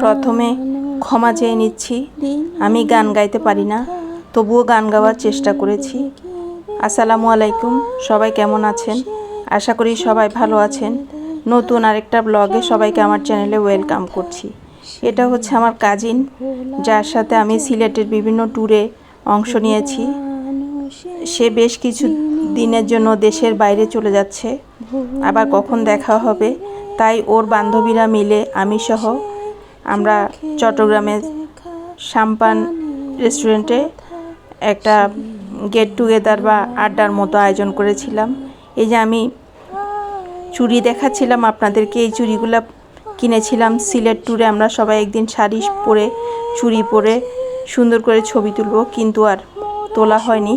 প্রথমে ক্ষমা চেয়ে নিচ্ছি। আমি গান গাইতে পারি না, তবুও গান গাওয়ার চেষ্টা করেছি। আসসালামু আলাইকুম, সবাই কেমন আছেন? আশা করি সবাই ভালো আছেন। নতুন আরেকটা ব্লগে সবাইকে আমার চ্যানেলে ওয়েলকাম করছি। এটা হচ্ছে আমার কাজিন, যার সাথে আমি সিলেটের বিভিন্ন ট্যুরে অংশ নিয়েছি। সে বেশ কিছু দিনের জন্য দেশের বাইরে চলে যাচ্ছে। আবার কখন দেখা হবে, তাই ওর বান্ধবীরা মিলে আমি সহ আমরা চট্টগ্রামের সাম্পান রেস্টুরেন্টে একটা গেট টুগেদার বা আড্ডার মতো আয়োজন করেছিলাম। এই যে আমি চুড়ি দেখাচ্ছিলাম আপনাদেরকে, এই চুড়িগুলো কিনেছিলাম সিলেট ট্যুরে আমরা সবাই একদিন শাড়ি পরে, চুড়ি পরে সুন্দর করে ছবি তুলব, কিন্তু আর তোলা হয়নি।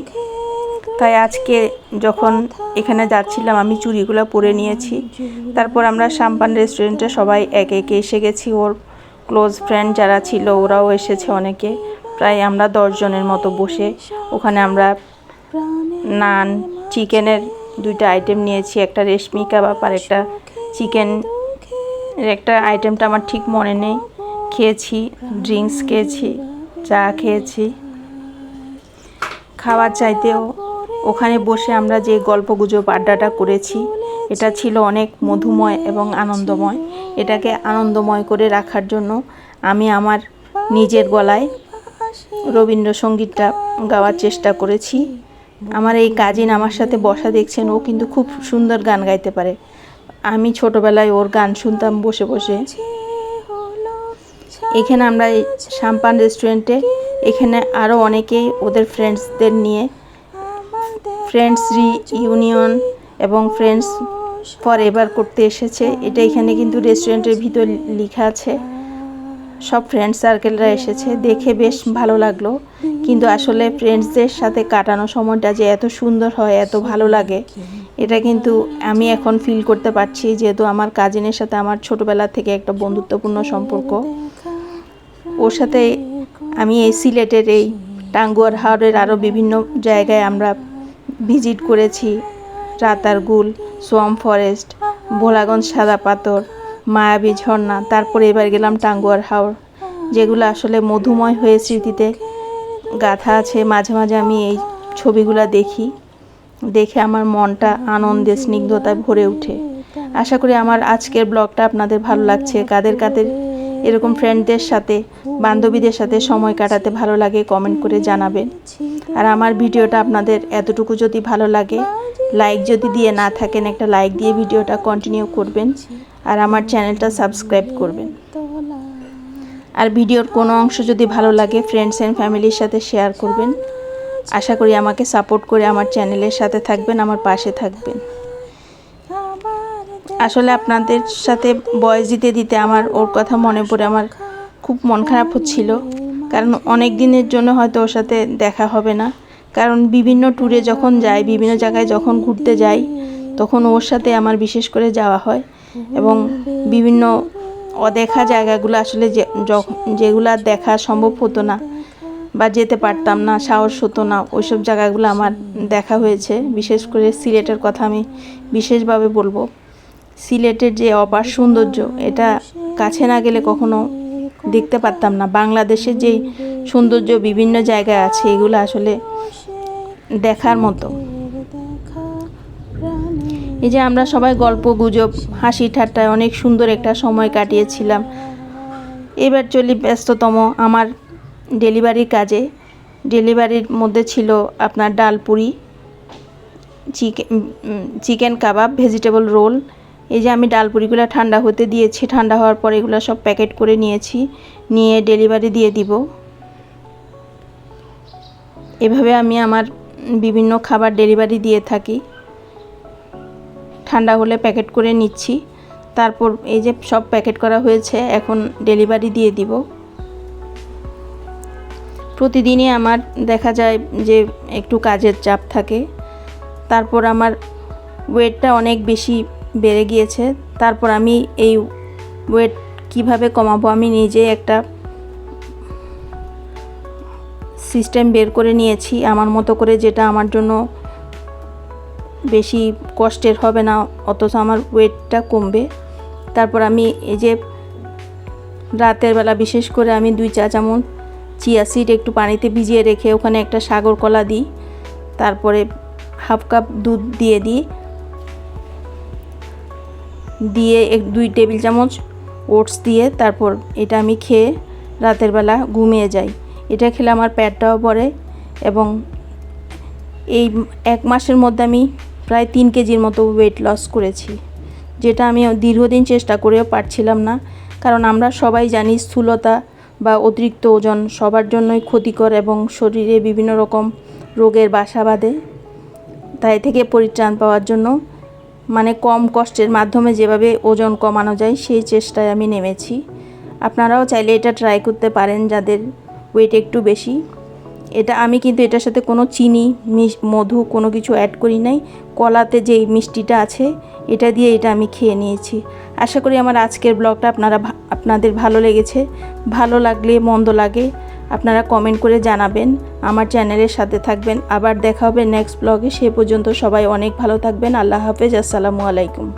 তাই আজকে যখন এখানে যাচ্ছিলাম, আমি চুড়িগুলো পরে নিয়েছি। তারপর আমরা সাম্পান রেস্টুরেন্টে সবাই একে একে এসে গেছি। ওর ক্লোজ ফ্রেন্ড যারা ছিল, ওরাও এসেছে অনেকে। প্রায় আমরা দশজনের মতো বসে। ওখানে আমরা নান, চিকেনের দুইটা আইটেম নিয়েছি, একটা রেশমি কাবাব আর একটা চিকেন একটা আইটেমটা আমার ঠিক মনে নেই। খেয়েছি ড্রিঙ্কস খেয়েছি, চা খেয়েছি। খাওয়ার চাইতেও ওখানে বসে আমরা যে গল্প গুজব আড্ডাটা করেছি, এটা ছিল অনেক মধুময় এবং আনন্দময়। এটাকে আনন্দময় করে রাখার জন্য আমি আমার নিজের গলায় রবীন্দ্রসঙ্গীতটা গাওয়ার চেষ্টা করেছি। আমার এই কাজিন আমার সাথে বসা দেখছেন, ও কিন্তু খুব সুন্দর গান গাইতে পারে। আমি ছোটবেলায় ওর গান শুনতাম বসে বসে। এখানে আমরা এই সাম্পান রেস্টুরেন্টে, এখানে আরও অনেকেই ওদের ফ্রেন্ডসদের নিয়ে ফ্রেন্ডস রি ইউনিয়ন এবং ফ্রেন্ডস ফর এভার করতে এসেছে। এটা এখানে কিন্তু রেস্টুরেন্টের ভিতর লেখা আছে। সব ফ্রেন্ড সার্কেলরা এসেছে। দেখে বেশ ভালো লাগল। কিন্তু আসলে ফ্রেন্ডসদের সাথে কাটানো সময়টা যে এত সুন্দর হয়, এত ভালো লাগে, এটা কিন্তু আমি এখন ফিল করতে পারছি যেহেতু আমার কাজিনের সাথে আমার ছোটবেলা থেকে একটা বন্ধুত্বপূর্ণ সম্পর্ক। ওর সাথে আমি এই সিলেটের এই টাঙ্গুয়ার হাওড়ের আরও বিভিন্ন জায়গায় আমরা ভিজিট করেছি। রাতারগুল সোয়াম ফরেস্ট, ভোলাগঞ্জ সাদা পাথর, মায়াবী ঝর্ণা, তারপরে এবার গেলাম টাঙ্গুয়ার হাওড় যেগুলো আসলে মধুময় হয়ে স্মৃতিতে গাথা আছে। মাঝে মাঝে আমি এই ছবিগুলো দেখি, দেখে আমার মনটা আনন্দে, স্নিগ্ধতায় ভরে ওঠে। আশা করি আমার আজকের ব্লগটা আপনাদের ভালো লাগছে। কাদের কাদের এরকম ফ্রেন্ডদের সাথে, বান্ধবীদের সাথে সময় কাটাতে ভালো লাগে কমেন্ট করে জানাবেন। আর আমার ভিডিওটা আপনাদের এতটুকু যদি ভালো লাগে লাইক যদি দিয়ে না থাকেন, একটা লাইক দিয়ে ভিডিওটা কন্টিনিউ করবেন। আর আমার চ্যানেলটা সাবস্ক্রাইব করবেন। আর ভিডিওর কোনো অংশ যদি ভালো লাগে ফ্রেন্ডস অ্যান্ড ফ্যামিলির সাথে শেয়ার করবেন। আশা করি আমাকে সাপোর্ট করে আমার চ্যানেলের সাথে থাকবেন, আমার পাশে থাকবেন। আসলে আপনাদের সাথে বয়স দিতে দিতে আমার ওর কথা মনে পড়ে, আমার খুব মন খারাপ হচ্ছিল। কারণ অনেক দিনের জন্য হয়তো ওর সাথে দেখা হবে না। কারণ বিভিন্ন ট্যুরে যখন যাই, বিভিন্ন জায়গায় যখন ঘুরতে যাই, তখন ওর সাথে আমার বিশেষ করে যাওয়া হয়। এবং বিভিন্ন অদেখা জায়গাগুলো আসলে যে যেগুলো দেখা সম্ভব হতো না বা যেতে পারতাম না, সাহস হতো না, ওইসব জায়গাগুলো আমার দেখা হয়েছে। বিশেষ করে সিলেটের কথা আমি বিশেষভাবে বলব। সিলেটের যে অপার সৌন্দর্য, এটা কাছে না গেলে কখনো দেখতে পারতাম না। বাংলাদেশের যে সৌন্দর্য বিভিন্ন জায়গায় আছে, এগুলো আসলে দেখার মতো। এই যে আমরা সবাই গল্প, গুজব, হাসি ঠাট্টায় অনেক সুন্দর একটা সময় কাটিয়েছিলাম। এবার চলি ব্যস্ততম আমার ডেলিভারির কাজে। ডেলিভারির মধ্যে ছিল আপনার dal puri chicken chicken kebab, vegetable roll এই যে আমি ডাল পুরিগুলো ঠান্ডা হতে দিয়েছি, ঠান্ডা হওয়ার পর এগুলো সব প্যাকেট করে নিয়েছি, নিয়ে ডেলিভারি দিয়ে দিব। এভাবে আমি আমার বিভিন্ন খাবার ডেলিভারি দিয়ে থাকি। ঠান্ডা হলে প্যাকেট করে নিচ্ছি। তারপর এই যে সব প্যাকেট করা হয়েছে, এখন ডেলিভারি দিয়ে দিব। প্রতিদিনই আমার দেখা যায় যে একটু কাজের চাপ থাকে। তারপর আমার ওয়েটটা অনেক বেশি বেড়ে গিয়েছে, তারপর আমি এই ওয়েট কীভাবে কমাবো, আমি নিজে একটা সিস্টেম বের করে নিয়েছি, আমার মতো করে যেটা আমার জন্য বেশি কষ্টের হবে না, অথচ আমার ওয়েটটা কমবে। তারপর আমি এই যে রাতের বেলা বিশেষ করে আমি দুই চা চামচ চিয়া সিড একটু পানিতে ভিজিয়ে রেখে ওখানে একটা সাগর কলা দিই, তারপরে হাফ কাপ দুধ দিয়ে দিই দিয়ে এক, দুই টেবিল চামচ ওটস দিয়ে তারপর এটা আমি খেয়ে রাতের বেলা ঘুমিয়ে যাই। এটা খেলে আমার পেটটাও পড়ে এবং এই এক মাসের মধ্যে আমি প্রায় তিন কেজির মতো ওয়েট লস করেছি, যেটা আমি দীর্ঘদিন চেষ্টা করেও পারছিলাম না। কারণ আমরা সবাই জানি স্থূলতা বা অতিরিক্ত ওজন সবার জন্যই ক্ষতিকর এবং শরীরে বিভিন্ন রকম রোগের বাসা বাঁধে, তাই থেকে পরিত্রাণ পাওয়ার জন্য মানে কম কষ্টের মাধ্যমে যেভাবে ওজন কমানো যায়, সেই চেষ্টায় আমি নেমেছি। আপনারাও চাইলে এটা ট্রাই করতে পারেন যাদের ওয়েট একটু বেশি। এটা আমি কিন্তু এটার সাথে কোনো চিনি মধু কোনো কিছু অ্যাড করি নাই। কলাতে যেই মিষ্টিটা আছে, এটা দিয়ে এটা আমি খেয়ে নিয়েছি। আশা করি আমার আজকের ব্লগটা আপনারা আপনাদের ভালো লেগেছে। ভালো লাগলে, মন্দ লাগে আপনারা কমেন্ট করে জানাবেন। আমার চ্যানেলের সাথে থাকবেন। আবার দেখা হবে নেক্সট ব্লগে সে পর্যন্ত সবাই অনেক ভালো থাকবেন। আল্লাহ হাফেজ। আসসালামু আলাইকুম।